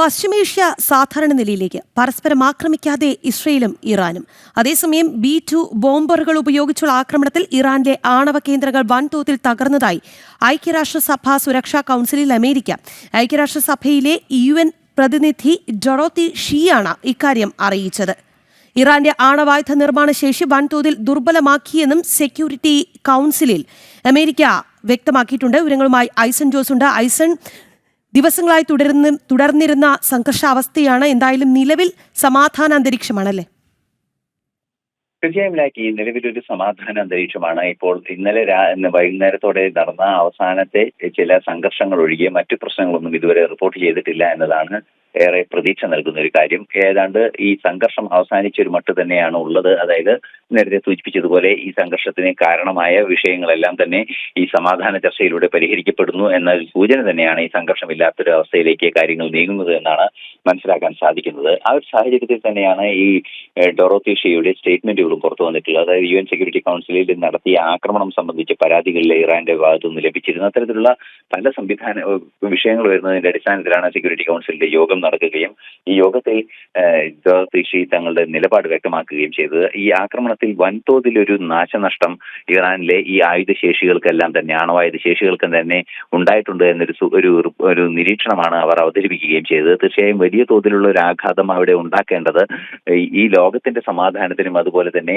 പശ്ചിമേഷ്യ സാധാരണ നിലയിലേക്ക് പരസ്പരം ആക്രമിക്കാതെ ഇസ്രയേലും ഇറാനും. അതേസമയം ബി ടു ബോംബറുകൾ ഉപയോഗിച്ചുള്ള ആക്രമണത്തിൽ ഇറാന്റെ ആണവ കേന്ദ്രങ്ങൾ വൻതോതിൽ തകർന്നതായി ഐക്യരാഷ്ട്രസഭ സുരക്ഷാ കൌൺസിലിൽ അമേരിക്ക. ഐക്യരാഷ്ട്രസഭയിലെ യു എൻ പ്രതിനിധി ഡൊറോത്തി ഷീയാണ് ഇക്കാര്യം അറിയിച്ചത്. ഇറാന്റെ ആണവായുധ നിർമ്മാണ ശേഷി വൻതോതിൽ ദുർബലമാക്കിയെന്നും സെക്യൂരിറ്റി കൗൺസിലിൽ അമേരിക്ക വ്യക്തമാക്കിയിട്ടുണ്ട്. വിവരങ്ങളുമായി ഐസൺ ജോസ് ഉണ്ട്. ഐസൺ ദിവസങ്ങളായി തുടരുന്ന തുടർന്നിരുന്ന സംഘർഷാവസ്ഥയാണ് എന്തായാലും നിലവിൽ സമാധാന അന്തരീക്ഷമാണല്ലേ? തീർച്ചയായും ലാക്കി നിലവിലൊരു സമാധാന അന്തരീക്ഷമാണ്. ഇപ്പോൾ ഇന്നലെ വൈകുന്നേരത്തോടെ നടന്ന അവസാനത്തെ ചില സംഘർഷങ്ങൾ ഒഴികെ മറ്റു പ്രശ്നങ്ങളൊന്നും ഇതുവരെ റിപ്പോർട്ട് ചെയ്തിട്ടില്ല എന്നതാണ് ഏറെ പ്രതീക്ഷ നൽകുന്ന ഒരു കാര്യം. ഏതാണ്ട് ഈ സംഘർഷം അവസാനിച്ച ഒരു മട്ട് തന്നെയാണ് ഉള്ളത്. അതായത് നേരത്തെ സൂചിപ്പിച്ചതുപോലെ ഈ സംഘർഷത്തിന് കാരണമായ വിഷയങ്ങളെല്ലാം തന്നെ ഈ സമാധാന ചർച്ചയിലൂടെ പരിഹരിക്കപ്പെടുന്നു എന്ന സൂചന തന്നെയാണ് ഈ സംഘർഷമില്ലാത്തൊരു അവസ്ഥയിലേക്ക് കാര്യങ്ങൾ നീങ്ങുന്നത് എന്നാണ് മനസ്സിലാക്കാൻ സാധിക്കുന്നത്. ആ ഒരു സാഹചര്യത്തിൽ തന്നെയാണ് ഈ ഡൊറോത്തി ഷെയുടെ സ്റ്റേറ്റ്മെന്റുകളും പുറത്തു വന്നിട്ടുള്ളത്. അതായത് യു എൻ സെക്യൂരിറ്റി കൗൺസിലിൽ നടത്തിയ ആക്രമണം സംബന്ധിച്ച് പരാതികളിൽ ഇറാന്റെ ഭാഗത്തു നിന്ന് ലഭിച്ചിരുന്ന അത്തരത്തിലുള്ള പല സംവിധാന വിഷയങ്ങൾ വരുന്നതിന്റെ അടിസ്ഥാനത്തിലാണ് സെക്യൂരിറ്റി കൗൺസിലിന്റെ യോഗം നടക്കുകയും ഈ യോഗത്തിൽ ഏഹ്, ഡൊറോത്തി ഷീ തങ്ങളുടെ നിലപാട് വ്യക്തമാക്കുകയും ചെയ്തത്. ഈ ആക്രമണത്തിൽ വൻതോതിൽ ഒരു നാശനഷ്ടം ഇറാനിലെ ഈ ആയുധശേഷികൾക്കെല്ലാം തന്നെ ആണവായുധ ശേഷികൾക്കും തന്നെ ഉണ്ടായിട്ടുണ്ട് എന്നൊരു ഒരു ഒരു നിരീക്ഷണമാണ് അവർ അവതരിപ്പിക്കുകയും ചെയ്തത്. തീർച്ചയായും വലിയ തോതിലുള്ള ഒരു ആഘാതം അവിടെ ഉണ്ടാക്കേണ്ടത്. ഈ- ലോകത്തിന്റെ സമാധാനത്തിനും അതുപോലെ തന്നെ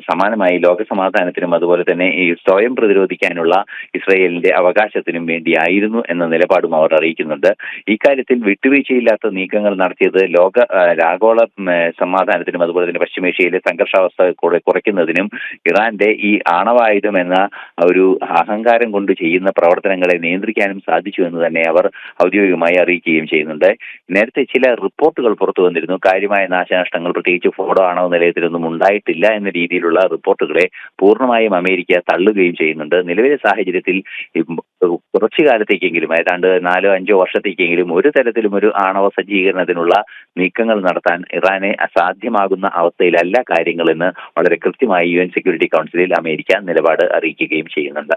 സമാനമായി ലോക സമാധാനത്തിനും അതുപോലെ തന്നെ ഈ സ്വയം പ്രതിരോധിക്കാനുള്ള ഇസ്രയേലിന്റെ അവകാശത്തിനും വേണ്ടിയായിരുന്നു എന്ന നിലപാടും അവർ അറിയിക്കുന്നുണ്ട്. ഇക്കാര്യത്തിൽ വിട്ടുവീഴ്ചയില്ലാത്ത നീക്കങ്ങൾ നടത്തിയത് ലോക ആഗോള സമാധാനത്തിനും അതുപോലെ തന്നെ പശ്ചിമേഷ്യയിലെ സംഘർഷാവസ്ഥ കുറയ്ക്കുന്നതിനും ഇറാന്റെ ഈ ആണവായുധം എന്ന ഒരു അഹങ്കാരം കൊണ്ട് ചെയ്യുന്ന പ്രവർത്തനങ്ങളെ നിയന്ത്രിക്കാനും സാധിച്ചു എന്ന് തന്നെ അവർ ഔദ്യോഗികമായി അറിയിക്കുകയും ചെയ്യുന്നുണ്ട്. നേരത്തെ ചില റിപ്പോർട്ടുകൾ പുറത്തു വന്നിരുന്നു. കാര്യമായ നാശനഷ്ടങ്ങൾ പ്രത്യേകിച്ച് ഫോഡോ ആണവ നിലയത്തിലൊന്നും ഉണ്ടായിട്ടില്ല എന്ന രീതിയിലുള്ള റിപ്പോർട്ടുകളെ പൂർണമായും അമേരിക്ക തള്ളുകയും ചെയ്യുന്നുണ്ട്. നിലവിലെ സാഹചര്യത്തിൽ കുറച്ചു കാലത്തേക്കെങ്കിലും ഏതാണ്ട് നാലോ അഞ്ചോ വർഷത്തേക്കെങ്കിലും ഒരു തരത്തിലും ഒരു ആണവ സജ്ജീകരണത്തിനുള്ള നീക്കങ്ങൾ നടത്താൻ ഇറാനെ അസാധ്യമാകുന്ന അവസ്ഥയിലല്ല കാര്യങ്ങളെന്ന് വളരെ കൃത്യമായി U N security council America നിലപാട് അറിയിക്കുകയും ചെയ്യുന്നുണ്ട്.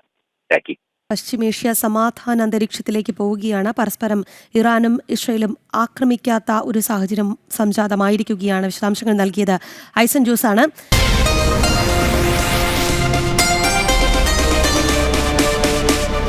പശ്ചിമേഷ്യ സമാധാന അന്തരീക്ഷത്തിലേക്ക് പോവുകയാണ്. പരസ്പരം ഇറാനും ഇസ്രയേലും ആക്രമിക്കാത്ത ഒരു സാഹചര്യം സംജാതമായിരിക്കുകയാണ്. വിശദാംശങ്ങൾ നൽകിയത് ഐസൻ ജോസാണ്.